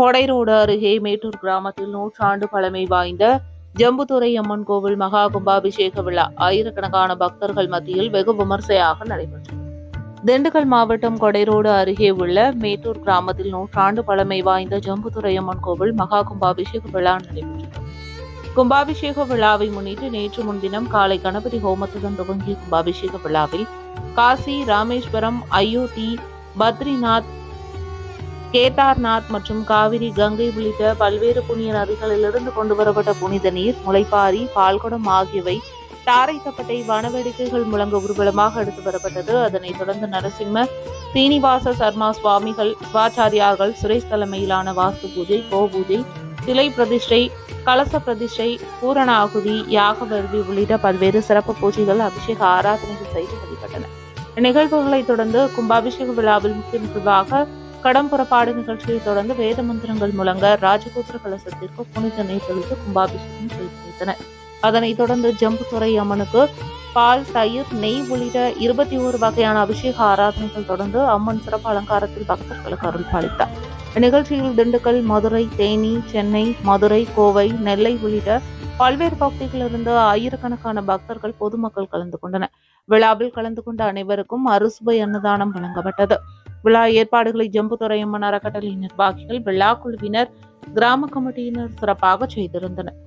கொடைரோடு அருகே மேட்டூர் கிராமத்தில் நூற்றாண்டு பழமை வாய்ந்த ஜம்புதுரை அம்மன் கோவில் மகா கும்பாபிஷேக விழா. ஆயிரக்கணக்கான பக்தர்கள் மத்தியில் வெகு விமர்சையாக நடைபெற்றது. திண்டுக்கல் மாவட்டம் கொடைரோடு அருகே உள்ள மேட்டூர் கிராமத்தில் நூற்றாண்டு பழமை வாய்ந்த ஜம்புதுரை அம்மன் கோவில் மகா கும்பாபிஷேக விழா நடைபெற்றது. கும்பாபிஷேக விழாவை முன்னிட்டு நேற்று முன்தினம் காலை கணபதி ஹோமத்துடன் துவங்கிய கும்பாபிஷேக விழாவில் காசி ராமேஸ்வரம் அயோத்தி பத்ரிநாத் கேதார்நாத் மற்றும் காவிரி கங்கை உள்ளிட்ட பல்வேறு புண்ணிய நதிகளிலிருந்து கொண்டு வரப்பட்ட புனித நீர் முளைப்பாரி பால்குடம் ஆகியவை தாரை தப்பட்டை வனவேடிக்கைகள் முழங்க ஊர்வலமாக எடுத்து வரப்பட்டது. அதனைத் தொடர்ந்து நரசிம்ம சீனிவாச சர்மா சுவாமிகள் சிவாச்சாரியார்கள் சுரேஷ் தலைமையிலான வாஸ்து பூஜை கோபூஜை சிலை பிரதிஷ்டை கலச பிரதிஷ்டை பூரணாகுதி யாகவருதி உள்ளிட்ட பல்வேறு சிறப்பு பூஜைகள் அபிஷேக ஆராதனைகள் செய்து வழிபட்டன நிகழ்வுகளைத் தொடர்ந்து கும்பாபிஷேக விழாவில் முக்கிய நிகழ்வாக கடம்புற பாட நிகழ்ச்சியை தொடர்ந்து வேத மந்திரங்கள் முழங்க ராஜகோபுர கலசத்திற்கு புனித நீர் தெளித்து கும்பாபிஷேகம் செய்து வைத்தனர் அதனைத் தொடர்ந்து ஜம்புத்துறை அம்மனுக்கு பால் தயிர் நெய் உள்ளிட்ட இருபத்தி ஓரு வகையான அபிஷேக ஆராதனைகள் தொடர்ந்து அம்மன் சிறப்பு அலங்காரத்தில் பக்தர்களுக்கு அருள் பாலித்தார். இந்நிகழ்ச்சியில் திண்டுக்கல் மதுரை தேனி சென்னை மதுரை கோவை நெல்லை உள்ளிட்ட பல்வேறு பகுதிகளிலிருந்து ஆயிரக்கணக்கான பக்தர்கள் பொதுமக்கள் கலந்து கொண்டனர். விழாவில் கலந்து கொண்ட அனைவருக்கும் அறுசுவை அன்னதானம் வழங்கப்பட்டது. விழா ஏற்பாடுகளை ஜம்புத்துறை அம்மன் அறக்கட்டளை நிர்வாகிகள் விழா குழுவினர் கிராம கமிட்டியினர் சிறப்பாக செய்திருந்தனர்.